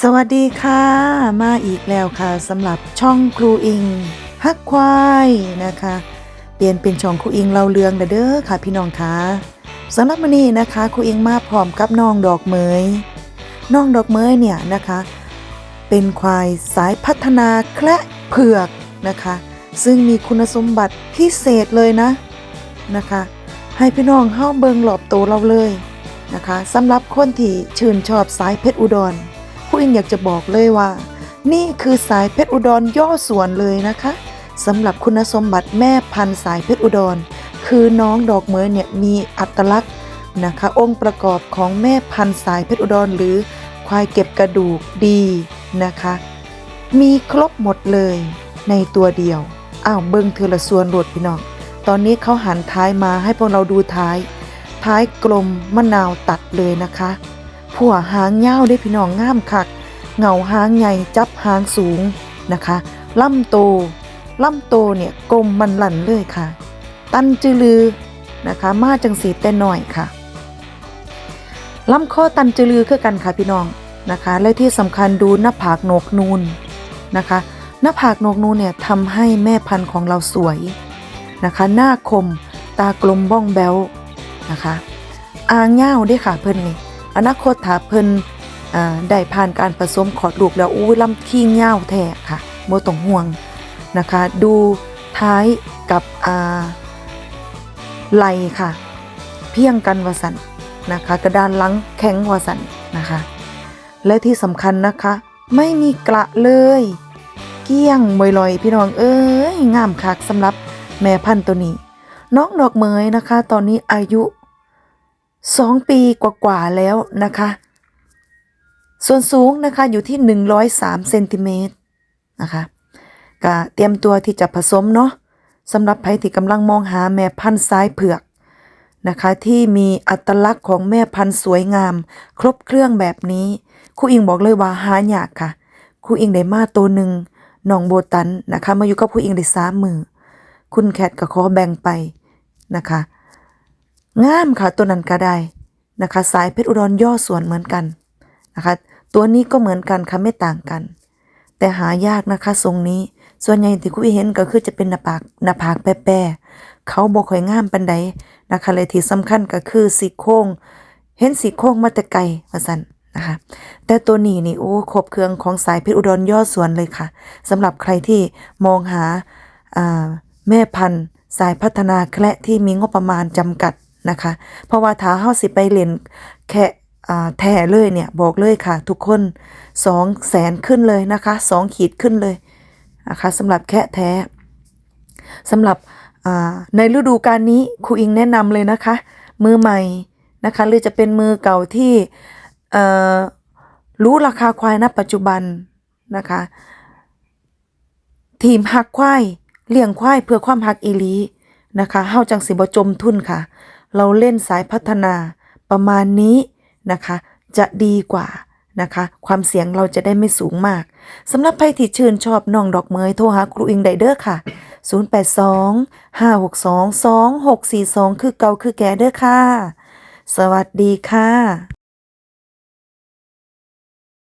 สวัสดีค่ะ มาอีกแล้วค่ะสำหรับช่องครูอิงฮักควายนะคะ เปลี่ยนเป็นช่องครูอิงเล่าเรื่องเด้อค่ะพี่น้องคะสำหรับวันนี้นะคะครูอิงมาพร้อมกับน้องดอกเมยน้องดอกเมยเนี่ยนะคะ เป็นควายสายพัฒนาแคระเผือกนะคะ ซึ่งมีคุณสมบัติพิเศษเลยนะนะคะ ให้พี่น้องเข้าเบิงหลอบโตเราเลยนะคะสำหรับคนที่ชื่นชอบสายเพชรอุดร ผู้อิงอยากจะบอกเลยว่า นี่คือสายเพชรอุดรย่อส่วนเลยนะคะสำหรับคุณสมบัติแม่พันธุ์สายเพชรอุดร คือน้องดอกเหมยเนี่ยมีอัตลักษณ์นะคะ องค์ประกอบของแม่พันธุ์สายเพชรอุดร หรือควายเก็บกระดูกดีนะคะ มีครบหมดเลยในตัวเดียวอ้าวเบิ้งเธอละส่วนโหลดพี่น้องตอนนี้เขาหันท้ายมาให้พวกเราดูท้าย ท้ายกลมมะนาวตัดเลยนะคะ ผัวหางยาได้พี่น้องงามคักเงาหางใหญ่จับหางสูงนะคะลำโตลำโตเนี่ยกลมมันหลั่นเลยค่ะ ตันจือลือนะคะมาจังสีแต่น้อยค่ะลำข้อตันจือลือคือกันค่ะพี่น้องนะคะ และที่สำคัญดูหน้าผากโหนกนูนนะคะ หน้าผากโหนกนูนเนี่ยทำให้แม่พันธุ์ของเราสวยนะคะ หน้าคมตากลมบ้องแบวนะคะอ่างเง่าด้วยค่ะเพิ่อนนี่ อนาคตถ้าเพิ่นได้ผ่านการผสมขอดลูกแล้วอู้ลำคิงยาวแท้ค่ะโมต้องห่วงนะคะ ดูท้ายกับอ่าไหลค่ะ เพียงกันวสันนะคะ กระดานหลังแข็งวสันนะคะ และที่สำคัญนะคะ ไม่มีกระเลย เกี้ยงมอยลอยพี่น้องเอ้ยงามคักสำหรับแม่พันธุ์ตัวนี้ น้องดอกเมยนะคะ ตอนนี้อายุ สองปีกว่าๆแล้วนะคะ ส่วนสูงนะคะอยู่ที่103เซนติเมตรนะคะก็เตรียมตัวที่จะผสมเนาะสำหรับใครที่กำลังมองหาแม่พันธุ์สายเผือกนะคะที่มีอัตลักษณ์ของแม่พันธุ์สวยงาม ครบเครื่องแบบนี้ครูอิงบอกเลยว่าหายากค่ะครูอิงได้มาตัวหนึ่งน้องโบตันนะคะมาอยู่กับครูอิงได้สามมือ คุณแคทก็ขอแบ่งไปนะคะ งามค่ะตัวนั้นก็ได้นะคะ สายเพชรอุดรย่อส่วนเหมือนกันนะคะ ตัวนี้ก็เหมือนกันค่ะไม่ต่างกัน แต่หายากนะคะทรงนี้ ส่วนใหญ่ที่คุยเห็นก็คือจะเป็นหน้าผากหน้าผากแปรๆเขาบ่ค่อยงามปันใดนะคะเลยที่สำคัญก็คือสีโครงเห็นสีโครงมาแต่ไกลว่าซั่นนะคะแต่ตัวนี้นี่โอ้ครบเครื่องของสายเพชรอุดรย่อส่วนเลยค่ะสำหรับใครที่มองหาอ่าแม่พันธุ์สายพัฒนาแคระที่มีงบประมาณจำกัด นะคะ เพราะว่าถ้าเฮาสิไปเล่นแค่แท้เลยเนี่ยบอกเลยค่ะ ทุกคนสองแสนขึ้นเลยนะคะสองขีดขึ้นเลยนะคะสำหรับแค่แท้สำหรับในฤดูกาลนี้ครูอิงแนะนำเลยนะคะ มือใหม่นะคะหรือจะเป็นมือเก่าที่รู้ราคาควายณปัจจุบันนะคะ ทีมหักควายเลี้ยงควายเพื่อความหักอีลีนะคะเฮาจังสิบ่จมทุนค่ะ เราเล่นสายพัฒนาประมาณนี้นะคะ จะดีกว่านะคะ ความเสี่ยงเราจะได้ไม่สูงมากสำหรับใครที่ชื่นชอบน้องดอกเมยโทรหาครูอิงไดเดอร์ค่ะ 082 562 2642 คือเก่าคือแก่เด้อค่ะ สวัสดีค่ะ